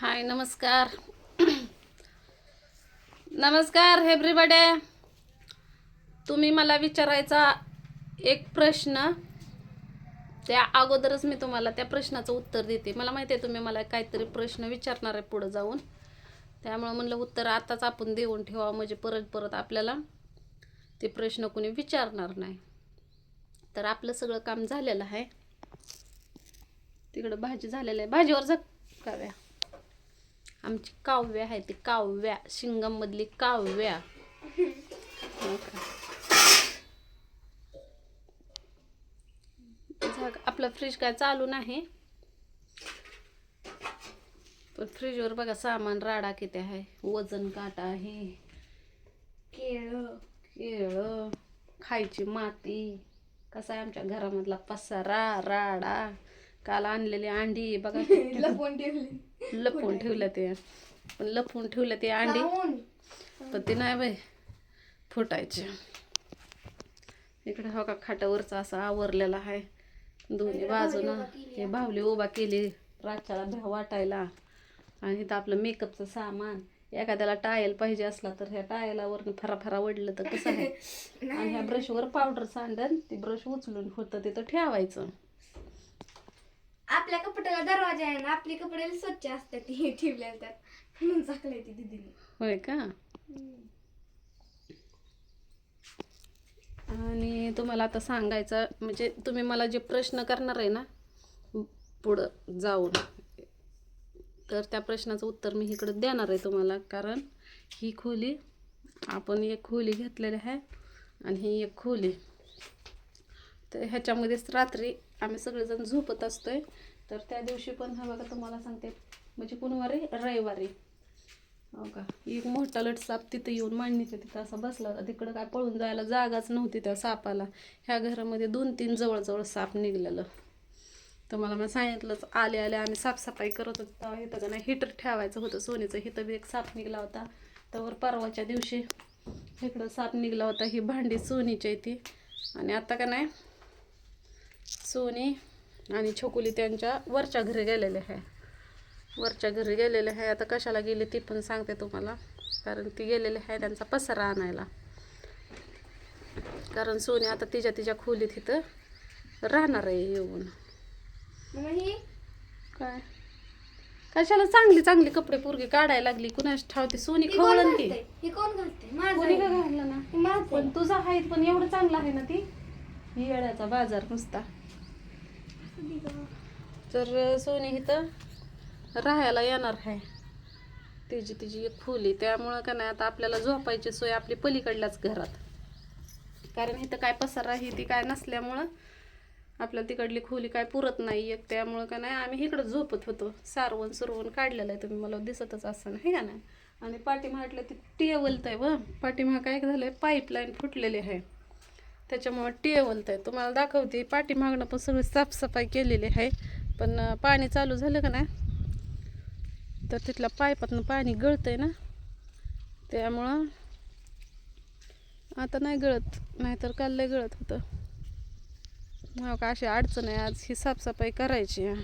हाय नमस्कार. नमस्कार एव्हरीबडे तुम्ही मला विचारायचा एक प्रश्न. त्या अगोदरच मी तुम्हाला त्या प्रश्नाचं उत्तर देते. मला माहिती आहे तुम्ही मला काहीतरी प्रश्न विचारणार आहे पुढं जाऊन. त्यामुळं म्हणलं उत्तर आताच आपण देऊन ठेवा म्हणजे परत परत आपल्याला ते प्रश्न कोणी विचारणार नाही. तर आपलं सगळं काम झालेलं आहे. तिकडं भाजी झालेलं आहे. भाजीवर झटकाव्या आमची काव्या आहे ती काव्या शिंगम मधली काव्या. हो आपला फ्रीज काय चालू नाही. पण फ्रीजवर बघा सामान राडा किती आहे वजन काटा आहे. केळ. केळ खायची माती. कसा आहे आमच्या घरामधला पसारा राडा. काल आणलेली अंडी बघा. लपवून ठेवली. लपवून ठेवलं ते पण लपवून ठेवलं ते अंडी? पण ते नाही बाई फुटायचे इकडे हो का खाटावरचा असा आवरलेला आहे. दोन्ही बाजूनं हे बाहुली उभा केली. रातच्याला भ्या वाटायला. आणि इथं आपलं मेकअपचं सामान. एखाद्याला टायल पाहिजे असला तर ह्या टायलावरनं फरा फरा वडलं तर कसं आहे? आणि ह्या ब्रशवर पावडर सांडन ती ब्रश उचलून होतं तिथं ठेवायचं. दरवाजा आहे ना आपली कपडे स्वच्छ असतात ती ठेवल्या तर म्हणून चाकलंय ती दिदीने. होय का? आणि तुम्हाला आता सांगायचं म्हणजे तुम्ही मला जे प्रश्न करणार आहे ना पुढं जाऊन तर त्या प्रश्नाचं उत्तर मी इकडं देणार आहे तुम्हाला कारण ही खोली आपण एक खोली घेतलेली आहे आणि ही एक खोली. तर ह्याच्यामध्येच रात्री आम्ही सगळेजण झोपत असतोय. तर त्या दिवशी पण हा बघा तुम्हाला सांगते. म्हणजे कुणवारी रविवारी. हो का? एक मोठा लट साप तिथं येऊन मांडणीच्या तिथं असा बसला. होता तिकडं काय पळून जायला जागाच नव्हती त्या सापाला. ह्या घरामध्ये दोन तीन जवळजवळ साप निघलेलं. तुम्हाला मी सांगितलंच आले आले आम्ही साफसफाई करत होतो. तेव्हा इथं का नाही हिटर ठेवायचं होतं सोनीचं इथं बी एक साप निघला होता. त्यावर परवाच्या दिवशी इकडं साप निघला होता. ही भांडी सोनीची ती. आणि आता का नाही सोनी आणि छोकुली त्यांच्या वरच्या घरी गेलेले आहे. वरच्या घरी गेलेले आहे. आता कशाला गेले ती पण सांगते तुम्हाला. कारण ती गेलेले आहे त्यांचा पसारा आणायला. कारण सोनी आता तिच्या तिच्या खोलीत इथं राहणार आहे येऊन. ही काय? कशाला चांगली चांगली कपडे पोरगी काढायला लागली? कुणाच ठावते? सोनी खवळण? ही कोण का. घाललं ना? पण. तुझा आहे पण एवढं चांगलं आहे ना ती? येड्याचा बाजार नुसता. तर सोनी इथं राहायला येणार आहे. तिची तिची एक खोली त्यामुळं का नाही आता आपल्याला झोपायची सोय आपली पलीकडल्याच घरात. कारण इथं काय पसारा ही ती काय नसल्यामुळं आपल्या तिकडली खोली काय पुरत नाही. एक त्यामुळं का नाही आम्ही इकडं झोपत होतो. सारवण सुरवण काढलेलं आहे. तुम्ही मला दिसतच असं हे का नाही? आणि पाठीमागलं ती टेवलत आहे व. पाठीमाग काय झालं आहे पाईपलाईन फुटलेली आहे. त्याच्यामुळं टेवलत आहे तुम्हाला दाखवते पाठीमागणं पण सगळी साफसफाई केलेली आहे. पण पाणी चालू झालं का नाही? तर तिथल्या पाईपातनं पाणी गळतंय ना? त्यामुळं आता नाही गळत नाहीतर काल लय गळत होतं. हो का अशी अडचण आहे आज ही साफसफाई करायची आहे.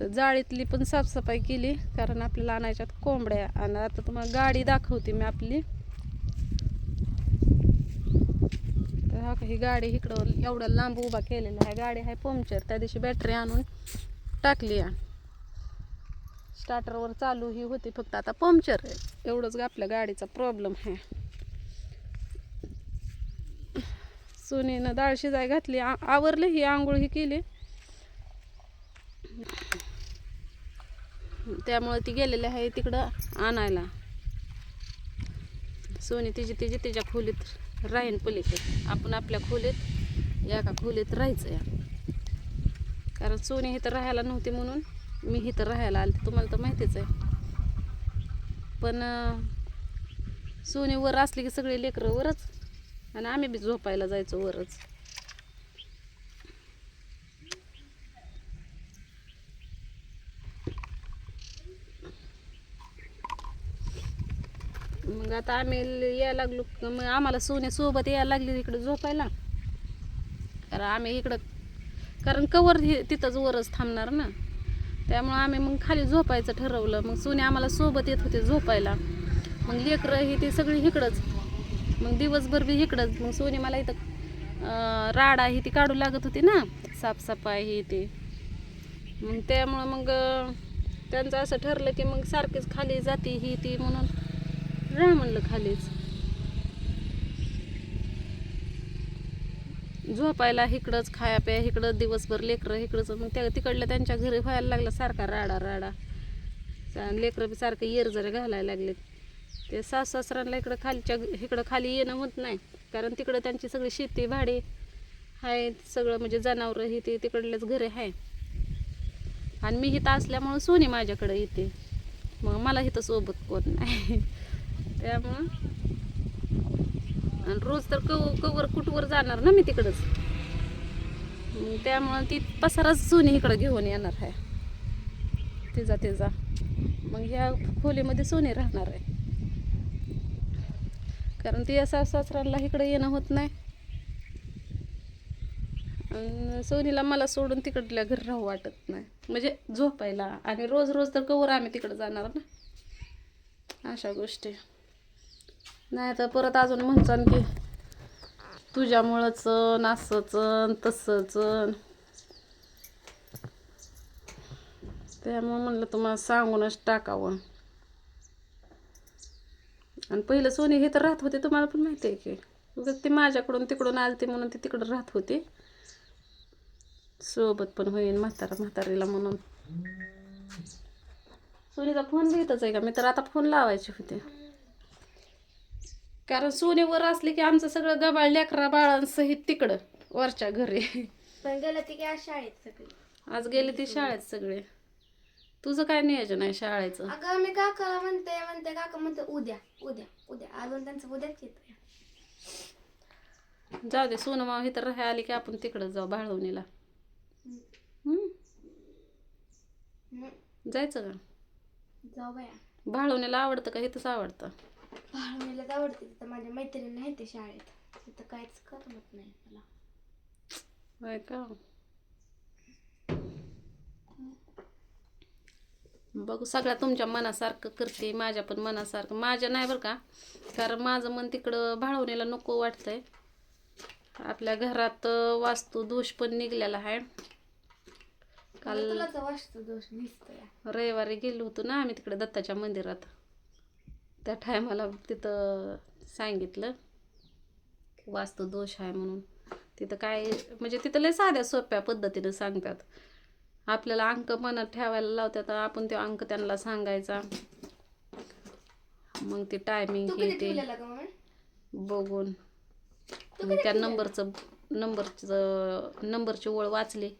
तर जाळीतली पण साफसफाई केली कारण आपल्याला आणायच्यात कोंबड्या. आणि आता तुम्हाला गाडी दाखवते मी आपली. हा का ही गाडी इकडं एवढं लांब उभा केलेला आहे. गाडी आहे पंक्चर. त्या दिवशी बॅटरी आणून टाकली आहे. स्टार्टरवर चालू ही होती फक्त आता पंक्चर आहे. एवढंच आपल्या गाडीचा प्रॉब्लेम आहे. सोनीनं डाळ शिजाय घातली. आ- आवरली ही आंघोळ ही केली. त्यामुळे ती गेलेली आहे तिकडं आणायला. सोनी तिची तिची तिच्या खोलीत राहीन पलीकडे. आपण आपल्या खोलीत एका खोलीत राहायचं या. कारण सोनी इथं राहायला नव्हती म्हणून मी इथं राहायला आले तुम्हाला तर माहितीच आहे. पण अं, सोनी वर असली की सगळे लेकरं वरच. आणि आम्ही बी झोपायला जायचो वरच. मग आता आम्ही यायला लागलो. मग आम्हाला सोने सोबत यायला लागली इकडं झोपायला. कारण आम्ही इकडं कारण कवर तिथंच वरच थांबणार ना. त्यामुळं आम्ही मग खाली झोपायचं ठरवलं. मग सोने आम्हाला सोबत येत होते झोपायला. मग लेकरं हे ते सगळी इकडंच. मग दिवसभर बी इकडंच. मग सोने मला इथं राड आहे ती काढू लागत होती ना. साफसफाई आहे ते. मग त्यामुळं मग त्यांचं असं ठरलं की मग सारखीच खाली जाते ही ती म्हणून. राह म्हणलं खालीच. झोपायला इकडंच खाया प्या इकडं दिवसभर लेकरं इकडंच मग त्या तिकडल्या त्यांच्या घरी व्हायला लागला सारखा राडा राडा. लेकरं बी सारखं येर जरा घालायला लागले ते सास सासऱ्यांना इकडं खालच्या इकडं खाली येणं होत नाही. कारण तिकडं त्यांची सगळी शेती भाडे आहे सगळं म्हणजे जनावरं हे ते तिकडलेच घरे आहे आणि मी इथं असल्यामुळं सोनी माझ्याकडे येते. मग मला इथं सोबत कोण नाही. त्यामुळं. आणि रोज तर कव कवर कुठवर जाणार ना मी तिकडंच. त्यामुळं ती पसाराच सोनी इकडं घेऊन येणार आहे तिचा तिचा मग ह्या खोलीमध्ये सोने राहणार आहे. कारण ती असा सासऱ्यांना इकडं येणं होत नाही. सोनीला मला सोडून तिकडल्या घर राहू वाटत नाही. म्हणजे झोपायला. आणि रोज रोज तर कवर आम्ही तिकडं जाणार ना. अशा गोष्टी. नाही तर परत अजून म्हणसान की तुझ्यामुळंच असंच तसंच त्यामुळं म्हणलं तुम्हाला सांगूनच टाकावं. आणि पहिलं सोनी हे तर राहत होते तुम्हाला पण माहिती आहे की. उगाच ती माझ्याकडून तिकडून आलते म्हणून ती तिकडं राहत होती. सोबत पण होईन म्हातारा म्हातारीला म्हणून. सोनीचा फोन घेतच आहे का? मी तर आता फोन लावायचे होते. कारण सोनीवर असले की आमचं सगळं गबाळ लेकरा बाळांसहित तिकडं वरच्या घरी. पण गेलं ती काय शाळेत सगळी? आज गेले ते शाळेत सगळे. तुझं काय नियोजन आहे शाळेचं? अगं मी काकाला म्हणते म्हणते काका म्हणते उद्या उद्या उद्या. अजून त्यांचं उद्याच येत. जाऊ दे सोनं माव इथं राहायला आली की आपण तिकडं जाऊ बाळवणीला? जायचं का? जाऊ बाया बाळवणीला आवडतं का? इथंच आवडतं. भाडमीलाच आवडते तिथं. माझ्या मैत्रिणी आहे ते शाळेत. तिथं काहीच करमत नाही मला. होय का? बघू सगळ्या तुमच्या मनासारखं करते माझ्या पण मनासारखं. माझ्या नाही बरं का? कारण माझं मन तिकडं भाळवणीला नको वाटतंय. आपल्या घरात वास्तू दोष पण निघलेला आहे. तर वास्तू दोष दिसतोय रविवारी गेलो होतो ना आम्ही तिकडे दत्ताच्या मंदिरात. त्या टायमाला तिथं सांगितलं वास्तू दोष आहे म्हणून. तिथं काय म्हणजे तिथं लय साध्या सोप्या पद्धतीनं सांगतात. आपल्याला अंक मनात ठेवायला लावतात आपण ते अंक त्यांना सांगायचा. मग ते टायमिंग हे ते बघून. मग त्या नंबरचं नंबरचं नंबरची ओळ वाचली.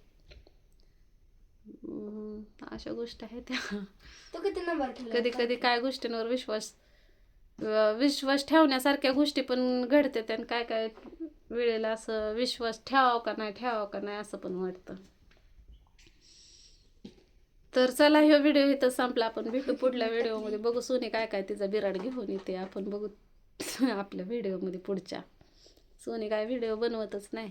अशा गोष्टी आहेत त्या. कधी कधी काय गोष्टींवर विश्वास विश्वास ठेवण्यासारख्या गोष्टी पण घडतात आणि काय काय वेळेला असं विश्वास ठेवावं का नाही ठेवावं का नाही असं पण वाटतं. तर चला ह्यो व्हिडिओ इथं संपला. आपण भेटू पुढल्या व्हिडिओमध्ये. बघू सोनी काय काय तिचा बिराड घेऊन येते. आपण बघू आपल्या व्हिडिओमध्ये पुढच्या. सोनी काय व्हिडिओ बनवतच नाही.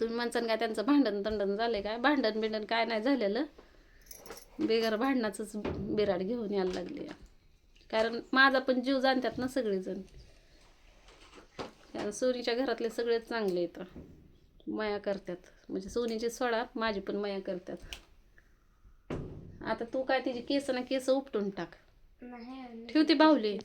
तुम्ही म्हणसान काय त्यांचं भांडण तंडण झालंय काय? भांडण बिंडण काय नाही झालेलं. बेगर भांडणाचंच बिराड घेऊन यायला लागले. कारण माझा पण जीव जाणतात ना सगळेजण. कारण सोनीच्या घरातले सगळे चांगले येतं मया करतात म्हणजे सोनीची सोडा माझी पण मया करतात आता तू काय तिची केस ना केस उपटून टाक. ठेवते बाहुली.